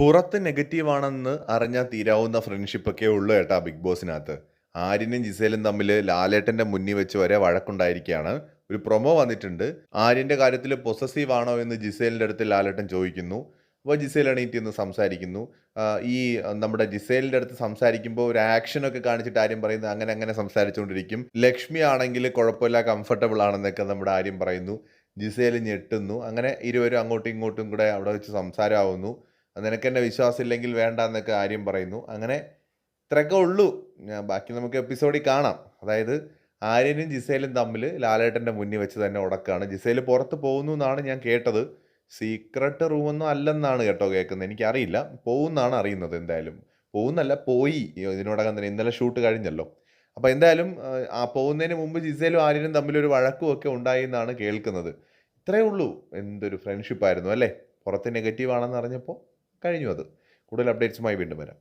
പുറത്ത് നെഗറ്റീവാണെന്ന് അറിഞ്ഞാൽ തീരാവുന്ന ഫ്രണ്ട്ഷിപ്പൊക്കെ ഉള്ളു കേട്ടാ ബിഗ് ബോസിനകത്ത് ആര്യനും ജിസേലും തമ്മിൽ ലാലേട്ടന്റെ മുന്നിൽ വെച്ച് വരെ വഴക്കുണ്ടായിരിക്കുകയാണ്. ഒരു പ്രൊമോ വന്നിട്ടുണ്ട്. ആര്യന്റെ കാര്യത്തിൽ പൊസസീവ് ആണോ എന്ന് ജിസേലിന്റെ അടുത്ത് ലാലേട്ടൻ ചോദിക്കുന്നു. അപ്പോൾ ജിസേൽ എണീറ്റ് എന്ന് സംസാരിക്കുന്നു. ഈ നമ്മുടെ ജിസേലിന്റെ അടുത്ത് സംസാരിക്കുമ്പോൾ ഒരു ആക്ഷനൊക്കെ കാണിച്ചിട്ട് ആര്യം പറയുന്നു. അങ്ങനെ അങ്ങനെ സംസാരിച്ചുകൊണ്ടിരിക്കും ലക്ഷ്മി ആണെങ്കിൽ കുഴപ്പമില്ല കംഫർട്ടബിൾ ആണെന്നൊക്കെ നമ്മുടെ ആര്യം പറയുന്നു. ജിസേൽ ഞെട്ടുന്നു. അങ്ങനെ ഇരുവരും അങ്ങോട്ടും ഇങ്ങോട്ടും കൂടെ അവിടെ വെച്ച് സംസാരമാവുന്നു. നിനക്ക് എന്നെ വിശ്വാസം ഇല്ലെങ്കിൽ വേണ്ട എന്നൊക്കെ ആര്യം പറയുന്നു. അങ്ങനെ ഇത്രയൊക്കെ ഉള്ളൂ. ഞാൻ ബാക്കി നമുക്ക് എപ്പിസോഡിൽ കാണാം. അതായത് ആര്യനും ജിസേലും തമ്മിൽ ലാലേട്ടന്റെ മുന്നിൽ വെച്ച് തന്നെ ഉടക്കാണ്. ജിസേൽ പുറത്ത് പോകുന്നു എന്നാണ് ഞാൻ കേട്ടത്. സീക്രട്ട് റൂമൊന്നും അല്ലെന്നാണ് കേട്ടോ കേൾക്കുന്നത്. എനിക്കറിയില്ല. പോകുന്നാണ് അറിയുന്നത് എന്തായാലും. പോകുന്നല്ല പോയി. ഇതിനോടകം തന്നെ ഇന്നലെ ഷൂട്ട് കഴിഞ്ഞല്ലോ. അപ്പോൾ എന്തായാലും ആ പോകുന്നതിന് മുമ്പ് ജിസേലും ആര്യനും തമ്മിലൊരു വഴക്കും ഒക്കെ ഉണ്ടായി എന്നാണ് കേൾക്കുന്നത്. ഇത്രയേ ഉള്ളൂ. എന്തൊരു ഫ്രണ്ട്ഷിപ്പായിരുന്നു അല്ലേ? പുറത്ത് നെഗറ്റീവ് ആണെന്ന് അറിഞ്ഞപ്പോൾ. കഴിഞ്ഞു അത്. കൂടുതൽ അപ്ഡേറ്റ്സുമായി വീണ്ടും വരാം.